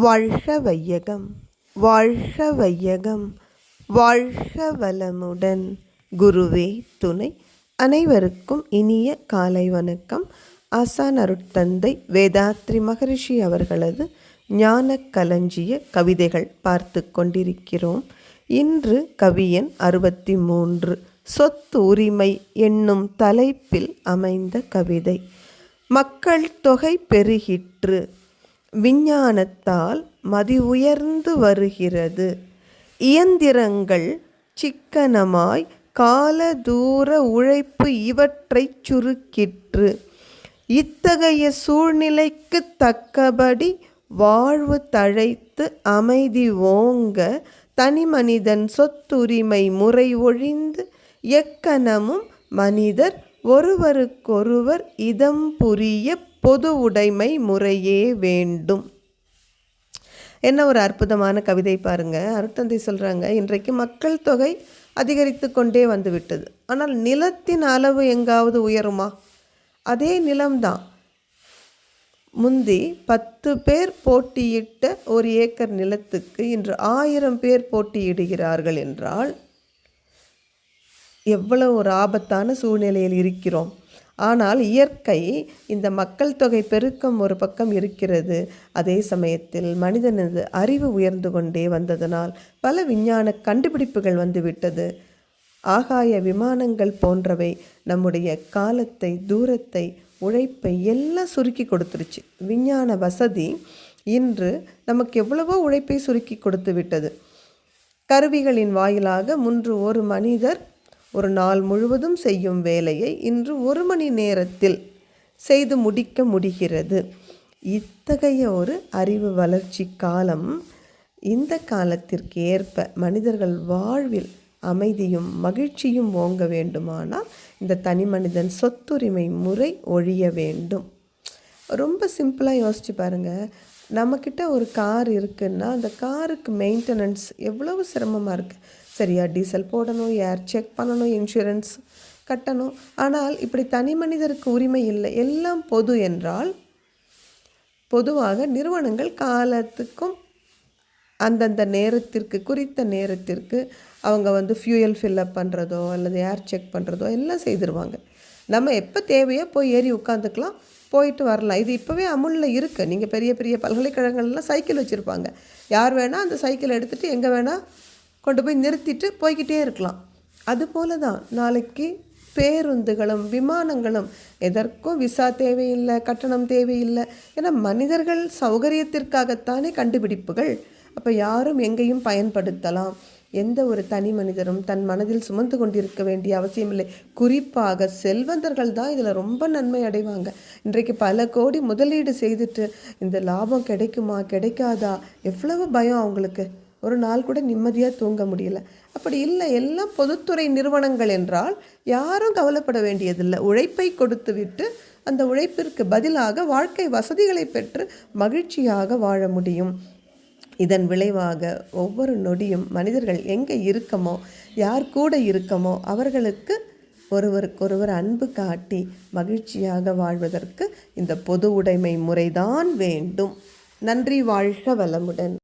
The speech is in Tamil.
வாழ்க வையகம் வாழ்க வையகம் வாழ்க வளமுடன். குருவே துணை அனைவருக்கும் இனிய காலை வணக்கம். ஆசான் அருட்தந்தை வேதாத்ரி மகரிஷி அவர்களது ஞான களஞ்சிய கவிதைகள் பார்த்து கொண்டிருக்கிறோம். இன்று கவியன் அறுபத்தி மூன்று சொத்து உரிமை என்னும் தலைப்பில் அமைந்த கவிதை. மக்கள் தொகை பெருகிற்று விஞ்ஞானத்தால் மதி உயர்ந்து வருகிறது. இயந்திரங்கள் சிக்கனமாய் கால தூர உழைப்பு இவற்றைச் சுருக்கிற்று. இத்தகைய சூழ்நிலைக்கு தக்கபடி வாழ்வு தழைத்து அமைதி ஓங்க தனிமனிதன் சொத்துரிமை முறை ஒழிந்து எக்கணமும் மனிதர் ஒருவருக்கொருவர் இதம் புரிய பொது உடைமை முறையே வேண்டும். என்ன ஒரு அற்புதமான கவிதை பாருங்கள் அருத்தந்தை சொல்கிறாங்க இன்றைக்கு மக்கள் தொகை அதிகரித்து கொண்டே வந்துவிட்டது. ஆனால் நிலத்தின் அளவு எங்காவது உயருமா? அதே நிலம்தான். முந்தி பத்து பேர் போட்டியிட்ட ஒரு ஏக்கர் நிலத்துக்கு இன்று ஆயிரம் பேர் போட்டியிடுகிறார்கள் என்றால் எவ்வளவு ஒரு ஆபத்தான சூழ்நிலையில் இருக்கிறோம். ஆனால் இயற்கை இந்த மக்கள் தொகை பெருக்கம் ஒரு பக்கம் இருக்கிறது. அதே சமயத்தில் மனிதனது அறிவு உயர்ந்து கொண்டே வந்ததனால் பல விஞ்ஞான கண்டுபிடிப்புகள் வந்துவிட்டது ஆகாய விமானங்கள் போன்றவை நம்முடைய காலத்தை தூரத்தை உழைப்பை எல்லாம் சுருக்கி கொடுத்துருச்சு. விஞ்ஞான வசதி இன்று நமக்கு எவ்வளவோ உழைப்பை சுருக்கி கொடுத்து விட்டது. கருவிகளின் வாயிலாக முன்று ஒரு மனிதர் ஒரு நாள் முழுவதும் செய்யும் வேலையை இன்று ஒரு மணி நேரத்தில் செய்து முடிக்க முடிகிறது. இத்தகைய ஒரு அறிவு வளர்ச்சி காலம் இந்த காலத்திற்கு ஏற்ப மனிதர்கள் வாழ்வில் அமைதியும் மகிழ்ச்சியும் ஓங்க வேண்டுமானால் இந்த தனி மனிதன் சொத்துரிமை முறை ஒழிய வேண்டும். ரொம்ப சிம்பிளாக யோசிச்சு பாருங்கள் நம்மக்கிட்ட ஒரு கார் இருக்குன்னா அந்த காருக்கு மெயின்டெனன்ஸ் எவ்வளவு சிரமமாக இருக்குது சரியாக டீசல் போடணும் ஏர் செக் பண்ணணும் இன்சூரன்ஸ் கட்டணும். ஆனால் இப்படி தனி மனிதருக்கு உரிமை இல்லை. எல்லாம் பொது என்றால் பொதுவாக நிறுவனங்கள் காலத்துக்கும் அந்தந்த நேரத்திற்கு குறித்த நேரத்திற்கு அவங்க வந்து ஃபியூயல் ஃபில்லப் பண்ணுறதோ அல்லது ஏர் செக் பண்ணுறதோ எல்லாம் செய்திருவாங்க. நம்ம எப்போ தேவையோ போய் ஏறி உட்காந்துக்கலாம் போயிட்டு வரலாம். இது இப்போவே அமுலில் இருக்குது நீங்கள் பெரிய பெரிய பல்கலைக்கழகங்கள்லாம் சைக்கிள் வச்சுருப்பாங்க. யார் வேணால் அந்த சைக்கிள் எடுத்துகிட்டு எங்கே வேணால் கொண்டு போய் நிறுத்திட்டு போய்கிட்டே இருக்கலாம். அதுபோல தான் நாளைக்கு பேருந்துகளும் விமானங்களும் எதற்கும் விசா தேவையில்லை கட்டணம் தேவையில்லை ஏன்னா மனிதர்கள் சௌகரியத்திற்காகத்தானே கண்டுபிடிப்புகள். அப்போ யாரும் எங்கேயும் பயன்படுத்தலாம். எந்த ஒரு தனி மனிதரும் தன் மனதில் சுமந்து கொண்டிருக்க வேண்டிய அவசியமில்லை குறிப்பாக செல்வந்தர்கள் தான் இதில் ரொம்ப நன்மை அடைவாங்க. இன்றைக்கு பல கோடி முதலீடு செய்துட்டு இந்த லாபம் கிடைக்குமா கிடைக்காதா? எவ்வளவு பயம் அவங்களுக்கு. ஒரு நாள் கூட நிம்மதியாக தூங்க முடியல. அப்படி இல்லை எல்லாம் பொதுத்துறை நிறுவனங்கள் என்றால் யாரும் கவலைப்பட வேண்டியதில்லை. உழைப்பை கொடுத்து விட்டு அந்த உழைப்பிற்கு பதிலாக வாழ்க்கை வசதிகளை பெற்று மகிழ்ச்சியாக வாழ முடியும். இதன் விளைவாக ஒவ்வொரு நொடியும் மனிதர்கள் எங்கே இருக்கமோ யார் கூட இருக்கமோ அவர்களுக்கு ஒருவருக்கொருவர் அன்பு காட்டி மகிழ்ச்சியாக வாழ்வதற்கு இந்த பொது உடைமை முறைதான் வேண்டும். நன்றி வாழ்க வளமுடன்.